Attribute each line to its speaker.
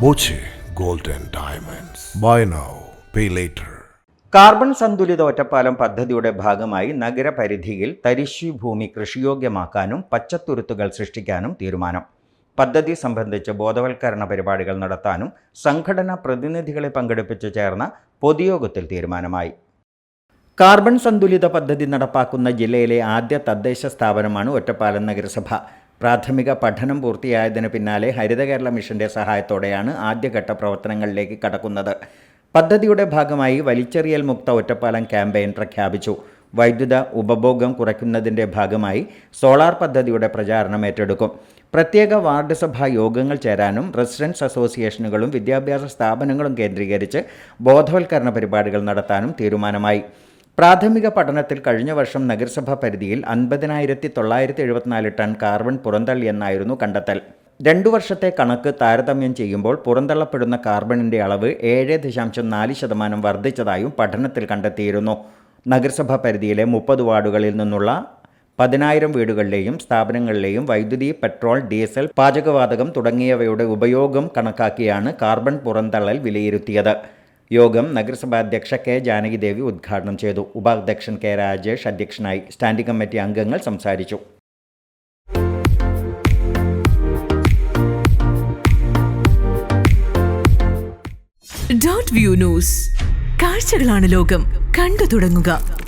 Speaker 1: Boche gold and diamonds. Buy now pay later
Speaker 2: carbon സന്തുലിത ഒറ്റപ്പാലം പദ്ധതിയുടെ ഭാഗമായി നഗരപരിധിയിൽ തരിശു ഭൂമി കൃഷിയോഗ്യമാക്കാനും പച്ചത്തുരുത്തുകൾ സൃഷ്ടിക്കാനും തീരുമാനം. പദ്ധതി സംബന്ധിച്ച് ബോധവൽക്കരണ പരിപാടികൾ നടത്താനും സംഘടനാ പ്രതിനിധികളെ പങ്കെടുപ്പിച്ച് ചേർന്ന പൊതുയോഗത്തിൽ തീരുമാനമായി. കാർബൺ സന്തുലിത പദ്ധതി നടപ്പാക്കുന്ന ജില്ലയിലെ ആദ്യ തദ്ദേശ സ്ഥാപനമാണ് ഒറ്റപ്പാലം നഗരസഭ. പ്രാഥമിക പഠനം പൂർത്തിയായതിനു പിന്നാലെ ഹരിത കേരള മിഷന്റെ സഹായത്തോടെയാണ് ആദ്യഘട്ട പ്രവർത്തനങ്ങളിലേക്ക് കടക്കുന്നത്. പദ്ധതിയുടെ ഭാഗമായി വലിച്ചെറിയൽ മുക്ത ഒറ്റപ്പാലം ക്യാമ്പയിൻ പ്രഖ്യാപിച്ചു. വൈദ്യുത ഉപഭോഗം കുറയ്ക്കുന്നതിന്റെ ഭാഗമായി സോളാർ പദ്ധതിയുടെ പ്രചാരണം ഏറ്റെടുക്കും. പ്രത്യേക വാർഡ് സഭാ യോഗങ്ങൾ ചേരാനും റെസിഡൻസ് അസോസിയേഷനുകളും വിദ്യാഭ്യാസ സ്ഥാപനങ്ങളും കേന്ദ്രീകരിച്ച് ബോധവൽക്കരണ പരിപാടികൾ നടത്താനും തീരുമാനമായി. പ്രാഥമിക പഠനത്തിൽ കഴിഞ്ഞ വർഷം നഗരസഭാ പരിധിയിൽ അൻപതിനായിരത്തി തൊള്ളായിരത്തി എഴുപത്തിനാല് ടൺ കാർബൺ പുറന്തള്ളിയെന്നായിരുന്നു കണ്ടെത്തൽ. രണ്ടു വർഷത്തെ കണക്ക് താരതമ്യം ചെയ്യുമ്പോൾ പുറന്തള്ളപ്പെടുന്ന കാർബണിന്റെ അളവ് ഏഴ് ദശാംശം നാല് ശതമാനം വർദ്ധിച്ചതായും പഠനത്തിൽ കണ്ടെത്തിയിരുന്നു. നഗരസഭാ പരിധിയിലെ മുപ്പത് വാർഡുകളിൽ നിന്നുള്ള പതിനായിരം വീടുകളിലെയും സ്ഥാപനങ്ങളിലെയും വൈദ്യുതി പെട്രോൾ ഡീസൽ പാചകവാതകം തുടങ്ങിയവയുടെ ഉപയോഗം കണക്കാക്കിയാണ് കാർബൺ പുറന്തള്ളൽ വിലയിരുത്തിയത്. യോഗം നഗരസഭാ അധ്യക്ഷ കെ ജാനകിദേവി ഉദ്ഘാടനം ചെയ്തു. ഉപാധ്യക്ഷൻ കെ രാജേഷ് അധ്യക്ഷനായി സ്റ്റാൻഡിംഗ് കമ്മിറ്റി അംഗങ്ങൾ സംസാരിച്ചു.
Speaker 3: Dot view news. കാഴ്ചകളാണ് ലോകം. കണ്ടു തുടങ്ങുക.